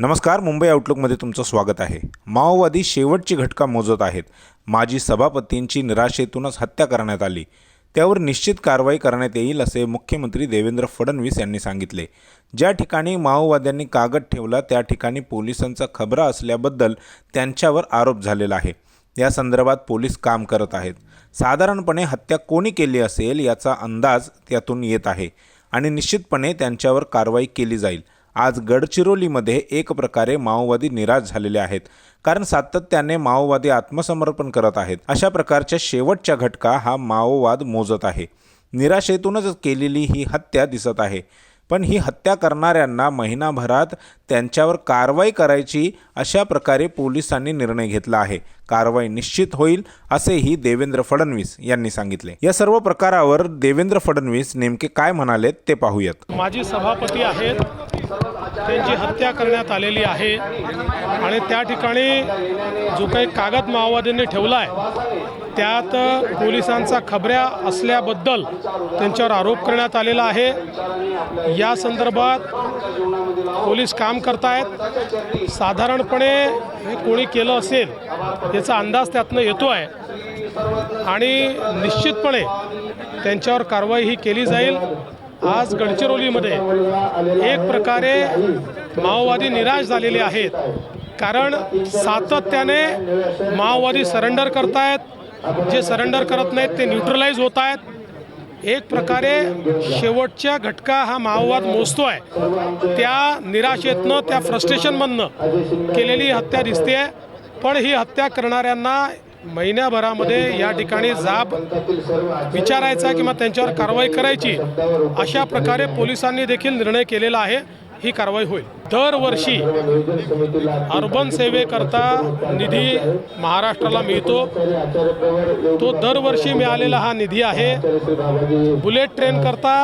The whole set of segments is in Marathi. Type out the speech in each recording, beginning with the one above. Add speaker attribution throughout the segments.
Speaker 1: नमस्कार मुंबई आउटलुकमध्ये तुमचं स्वागत आहे. माओवादी शेवटची घटका मोजत आहेत. माजी सभापतींची निराशेतूनच हत्या करण्यात आली. त्यावर निश्चित कारवाई करण्यात येईल असे मुख्यमंत्री देवेंद्र फडणवीस यांनी सांगितले. ज्या ठिकाणी माओवाद्यांनी कागद ठेवला त्या ठिकाणी पोलिसांचा खबरा असल्याबद्दल त्यांच्यावर आरोप झालेला आहे. या संदर्भात पोलीस काम करत आहेत. साधारणपणे हत्या कोणी केली असेल याचा अंदाज त्यातून येत आहे आणि निश्चितपणे त्यांच्यावर कारवाई केली जाईल. आज गडचिरोलीमध्ये एक प्रकारे माओवादी निराश झालेले आहेत. कारण सातत्याने माओवादी आत्मसमर्पण करत आहेत. अशा प्रकारच्या शेवटच्या घटका हा माओवाद मोजत आहे. निराशेतूनच केलेली ही हत्या दिसत आहे. पण ही हत्या करणाऱ्यांना महिनाभरात त्यांच्यावर कारवाई करायची अशा प्रकारे पोलिसांनी निर्णय घेतला आहे. कारवाई निश्चित होईल असेही देवेंद्र फडणवीस यांनी सांगितले. या सर्व प्रकारावर देवेंद्र फडणवीस नेमके काय म्हणालेत ते पाहूयात.
Speaker 2: माजी सभापती आहेत. त्यांची हत्या करण्यात आलेली आहे. आणि त्या ठिकाणी जो काही कागद माओवाद्यांनी ठेवला आहे त्यात पोलिसांचा खबऱ्या असल्याबद्दल त्यांच्यावर आरोप करण्यात आलेला आहे. या संदर्भात पोलीस काम करतायत. साधारणपणे हे कोणी केलं असेल याचा अंदाज त्यातनं येतो आहे आणि निश्चितपणे त्यांच्यावर कारवाई ही केली जाईल. आज गडचिरोलीमध्ये एक प्रकारे माओवादी निराश झालेले आहेत. कारण सातत्याने माओवादी सरेंडर करतायत. जे सरेंडर करत नाहीत ते न्यूट्रलाइज होत आहेत. एक प्रकारे शेवटच्या घटका हा माओवाद मोजतो आहे त्या निराशेतनं त्या फ्रस्ट्रेशनमधनं केलेली हत्या दिसते पण ही हत्या करणाऱ्यांना महिन्याभरामध्ये या ठिकाणी जाब विचारायचा किंवा त्यांच्यावर कारवाई करायची अशा प्रकारे पोलिसांनी देखील निर्णय केलेला आहे. ही कारवाई होईल. दरवर्षी अर्बन सेवेकरता निधी महाराष्ट्राला मिळतो. तो दरवर्षी मिळालेला हा निधी आहे. बुलेट ट्रेन करता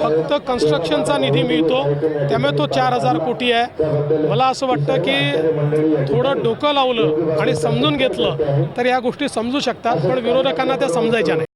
Speaker 2: फक्त कन्स्ट्रक्शनचा निधी मिळतो. त्यामुळे तो चार हजार कोटी आहे. मला असं वाटतं की थोडं डोकं लावलं आणि समजून घेतलं तर या गोष्टी समजू शकतात पण विरोधकांना त्या समजायच्या नाही